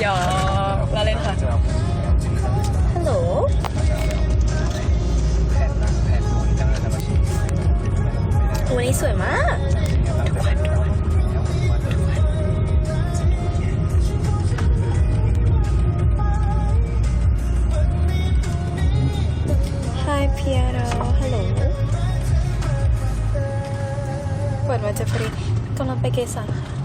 หยอกเราเล่นค่ะ ฮัลโหลทัวันนี้สวยมาก Hi Piero ฮัลโหลเปิดมาจะพอดีกำลังไปเกสันค่ะ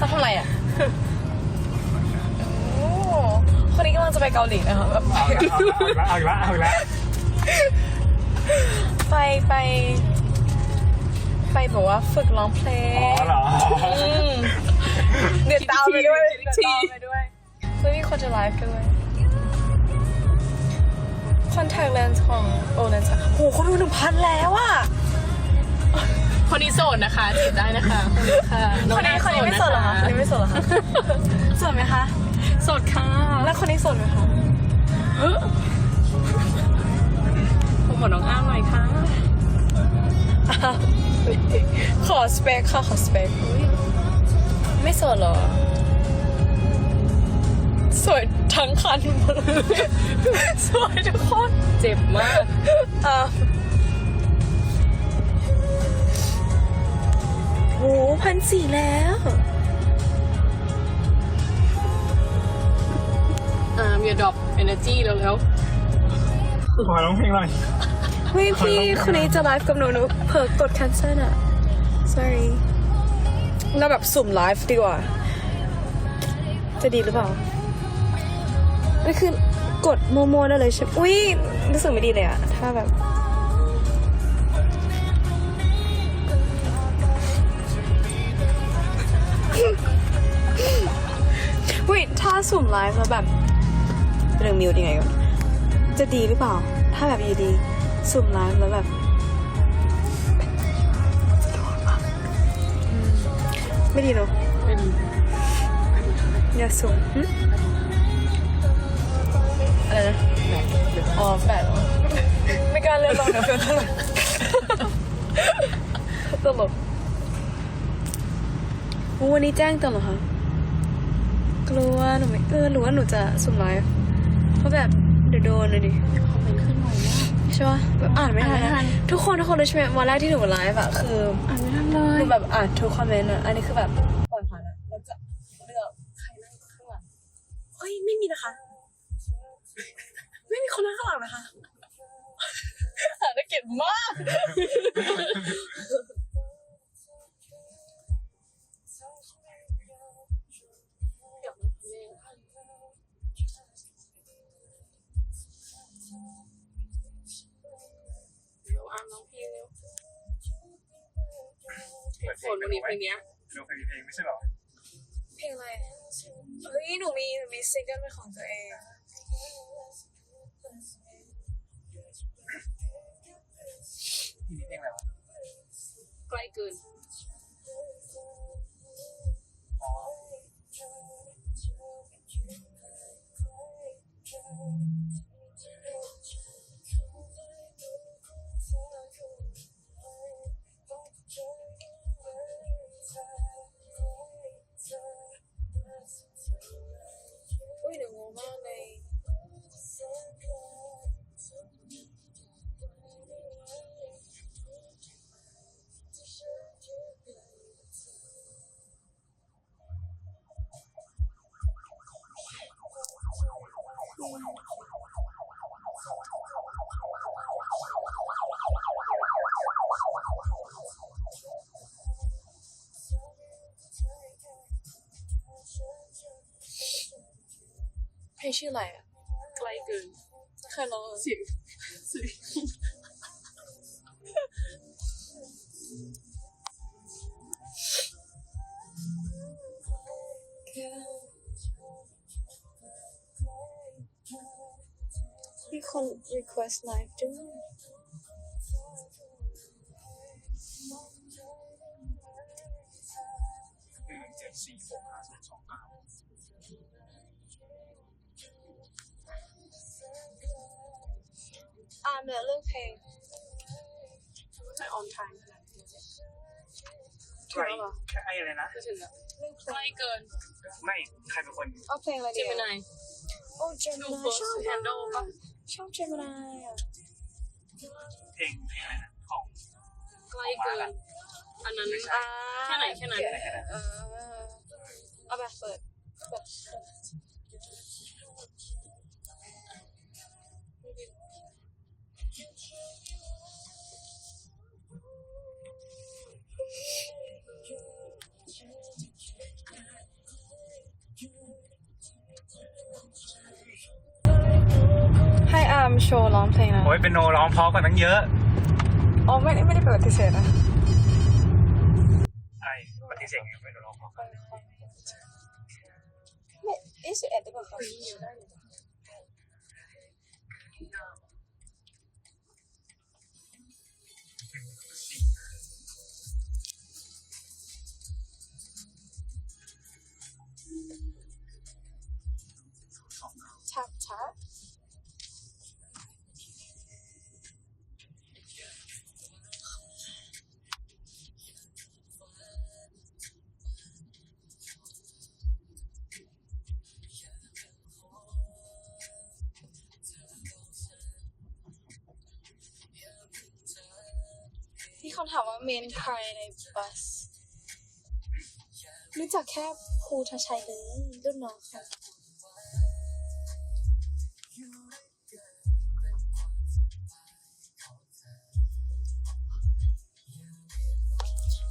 ทำอะไรอะโอ้คนนี้กำลังจะไปเกาหลีนะคะแบบเอาอีกแล้วเอาอีกแล้วเอาอีกแล้วไปไป ไปแบบว่าฝึกร้องเพลอ๋องเหรอมเดี๋ยวตามไปด้วยทีเดี๋ยวตามไปด้วยเฮ้ยมีคนจะไลฟ์ด้วยคอนแทคเลนส์ของโอเลนส์โหเขาดูหนึ่งพันแล้วอะ คนนี้โสดนะคะจีบได้นะคะคนนี้ค่ะคนนี้คนนี้ไม่โสดเหรอคะคนนี้ไม่โสดเหรอคะโสดไหมคะโสดค่ะแล้วคนนี้โสดไหมคะเออผมขอน้องอ้ามหน่อยค่ะอ้าวขอสเปคค่ะขอสเปคไม่โสดเหรอสวยทั้งคันหมดเลยสวยทุกคน เจ็บมากอะ พันสี่แล้ว อ่าอย่าดรอปเอเนอร์จีแล้วแล้วขอร้องเพลงหน่อยเฮ้ยพี่คนนี้จะไลฟ์กับหนูหนูเผลอกด cancel อะ sorry เราแบบสุ่มไลฟ์ดีกว่า จะดีหรือเปล่านี่คือกดโมโมได้เลยใช่ไหมอุ้ยรู้สึกไม่ดีเลยอะถ้าแบบ อุ้ยถ้าสุ่มไลฟ์แล้วแบบเรื่องมิวดีไงก่อนจะดีหรือเปล่า ถ้าแบบอยู่ดี สุ่มไลฟ์แล้วแบบอืมไม่ดีเนอะเป็นอย่าสุ่มหึอะไรนะอ๋อแปดไม่กล้าเล่นหรอกเดี๋ยวเพื่อนตลกตลกอู้วันนี้แจ้งเตือนเหรอคะ กลัวหนูไม่เออหรือว่าหนูจะสุ่มไลฟ์เพราะแบบเดี๋ยวโดนเลยดิคอมเมนต์ขึ้นหน่อยมาก ใช่ปะแบบอ่านไม่ทันอ่านไม่ทันทุกคนทุกคนเลยใช่ไหมวันแรกที่หนูไลฟ์อะคืออ่านไม่ทันเลหย นูแบบอ่านทุกคอมเมนต์อะอันนี้คือแบบปล่อยผ่านอะแล้วจะเลือกใครนั่งข้างหลังเฮ้ยไม่มีนะคะ ไม่มีคนนั่งข้างหลังนะคะ อ่านได้เก็บมาก นวันนี้เพลงเนี้ยดูเพลงเพลงไม่ใช่เหรอ เพลงอะไรเฮ้ยหนูมีหนูมีซิงเกิลเป็นของตัวเองนี่เพลงอะไรวะใกล้เกิน ลงชื่ออะไรอะใกล้เกินเคยร้องเหรอเสียงเสียงมีคน request live ด้วยหนึ่งเจ็ดสี่หกห้าศูนย์สองเก้า อ่านเนื้อเรื่องเพลงใช้ออนไทม์ขนาดนี้ไกลแค่ไอ้อะไรนะ ไม่ถึงแล้วใกล้เกินไม่ใครเป็นคนเอาเพลงอะไรเจดีมินาย โอ้เจมิดู นายเฟิร์ชอบสแฮนด์ลป่ะชอบเจมินายอะเพลงเพลงอะไรนะของ ใกล้เกิน อันนั้นอ่าแค่ไหนแค่นั้นเออเอาแบบเปิดเปิด ให้อาร์มโชว์ร้องเพลงนะ โอ้ยเป็นโนร้องเพราะกว่านั้นเยอะ อ๋อไม่ได้ไม่ได้เปิดพิเศษนะ ไอ้ปฏิเสธไงเป็นโนร้องเพราะไม่ยี่สิบเอ็ดได้ป่ะค มีคนถามว่าเมนใครในบัส รู้จักแค่ภูทชัยเลยรุ่นน้องค่ะ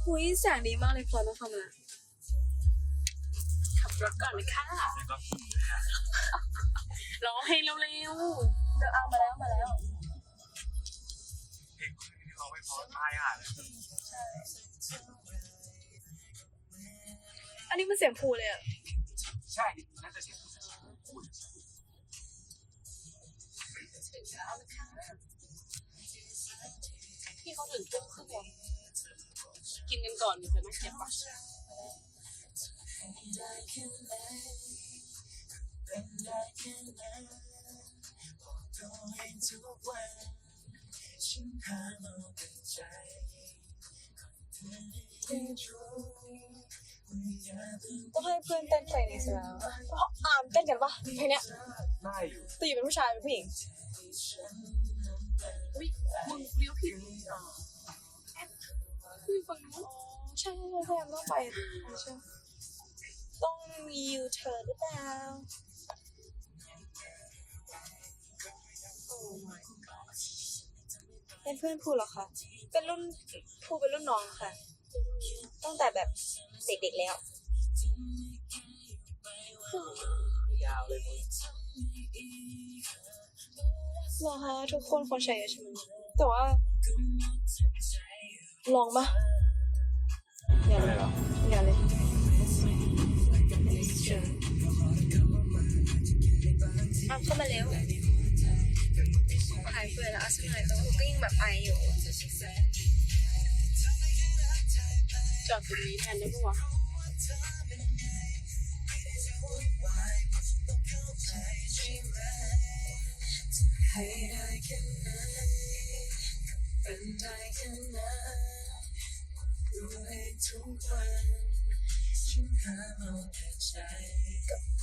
หุยแสงดีมากเลยพลอยมาทำอะไรขับรถก่อนเลยค่ะแล้วก็ร้องให้เร็วเดี๋ยวเอามาแล้วมาแล้วเพลงที่ร้ อันนี้มันเสียงภูเลยอะ ใช่น่าจะเสียงๆพี่เขาถึงทุ่มครึ่งแล้วกินกันก่อนเดี๋ยวจะไม่เก็บปะฉันหาโมเดล ต้องให้เพื่อนเต้นเพลงนี้สิแล้วอ่ามเต้นกันปะเพลงเนี้ยได้อยู่ตัวอยู่เป็นผู้ชายเป็นผู้หญิงอุ้ยมึงเลี้ยวผิดพี่ฟังนู้นใช่ใช่ใช่ต้องไปใช่ต้องมียูเทิร์นหรือเปล่า เป็นเพื่อนภูเหรอคะเป็นรุ่นภูเป็นรุ่นน้องค่ะ ตั้งแต่แบบเด็กๆแล้ว ยาวเลยเหรอคะทุกคนคนใช้เยอะใช่ไหมแต่ว่าลองปะายเบื่อแล้วอะสักหน่อยแต่ว่าก็ยังแบบไออยู่จอดตรงนี้แทนได้ปะวะ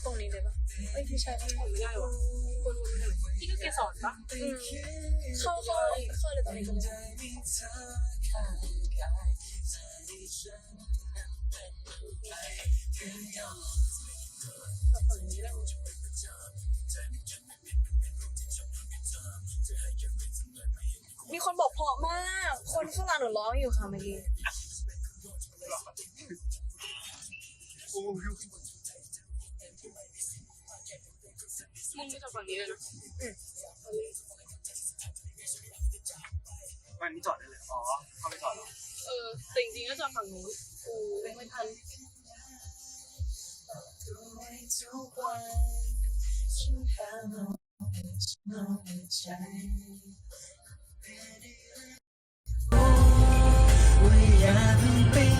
ตรงนี้เลยปะเอ้ยไม่ใช่ไม่ใช่ไม่ได้หรอคนวนไป ไหนพี่ก็เกสรปะอืมเข้าเข้าเข้าเลยตรงนี้ก็ได้ฝั่งนี้ได้มีคนบอกเพราะมาก คนข้างหลังหนูร้องอยู่ค่ะเมื่อกี้ มึงไม่จอดฝั่งนี้เลยนะวันนี้จอดได้เลย อ๋อ เข้าไปจอดเหรอ เออแต่จริงๆก็จอดฝั่งนู้นกูไม่ทันอย่าเพิ่งไปคิ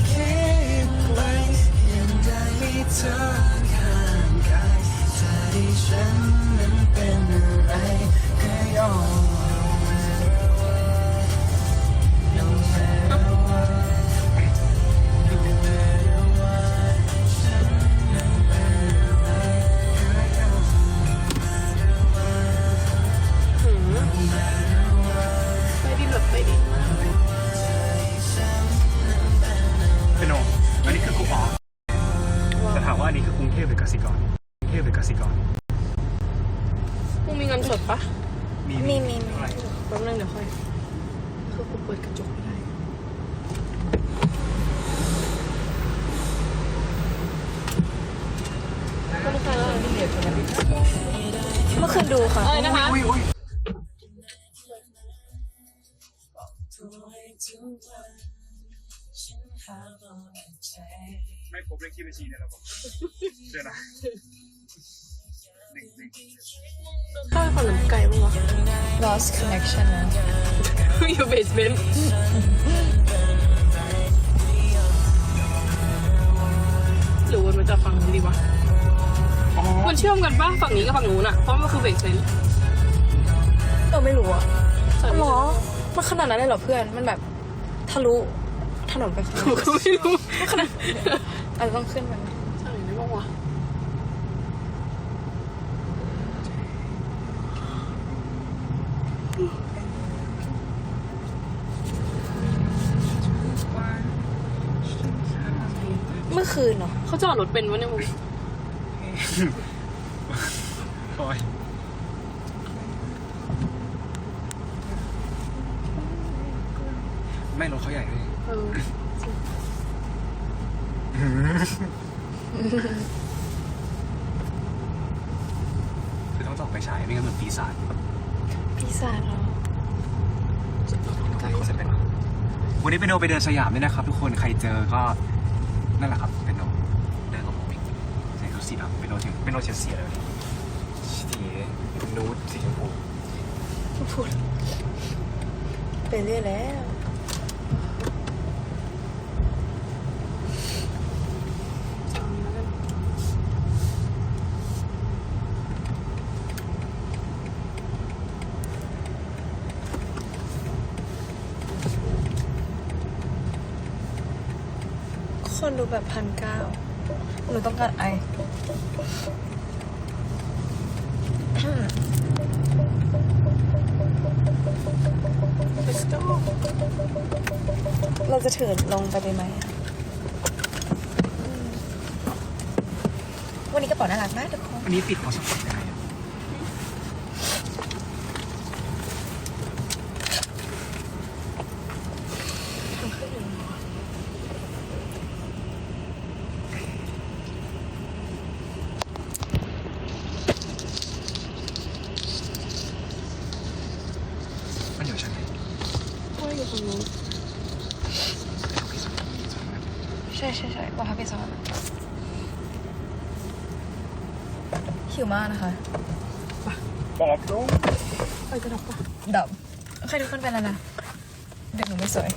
เมื่อคืนดูค่ะเอ้ยนะคะอุ้ยอุ้ยไม่พบเลขที่บัญชีในระบบเดี๋ยวนะหนึ่งหนึ่งข้าวฝั่งหนูไกลปะวะ lost connection นะ อยู่เบสเมนต์หรือว่ามันจะฝั่งนี้ดีวะ อ๋อมันเชื่อมกันปะฝั่งนี้กับฝั่งนู้นอะเพราะมันคือเบสเมนต์เออไม่รู้อะใช่หรอมันขนาดนั้นเลยเหรอเพื่อน มันแบบทะลุถนนไปข้างหกูน้าก็ไม่รู้ขนาดอาจจะต้องขึ้นไปใช่ไหมบ้างวะเมื่อคืนเนาะเขาจอดรถเป็นวะเนี่ยมึง โอ้ยไม่รถเขาใหญ่ด้วยเออคือต้องส่องไปฉายไม่งั้นเหมือนปีศาจปีศาจเหรอใกล้จะเป็นวันนี้เป็นโนไปเดินสยามด้วยนะครับ ทุกคนใครเจอก็นั่นแหละครับเป็นโนเดินกับผมเอง ใส่ชุดสีดำเป็นโนเชเป็นโนเชลซีเลยสีนูดสีชมพูพูดไปเรื่อยแล้ว คนดูแบบพันเก้าหนูต้องการไอ Let's go เราจะถือลงไปได้ไหมอะอืมวันนี้กระเป๋าน่ารักมากทุกคน อันนี้ปิดเขาสะกดยังไงอะ มันอยู่ชั้นไหนว่าอยู่ฝั่งนู้นใช่ใช่ใช่ว่าพักไปซ้อนหิวมากนะคะ ปอบลงไปจะดับปะดับโอเคทุกคนเป็นแล้วนะ เด็กหนูไม่สวย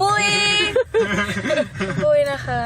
ปุย ปุยนะคะ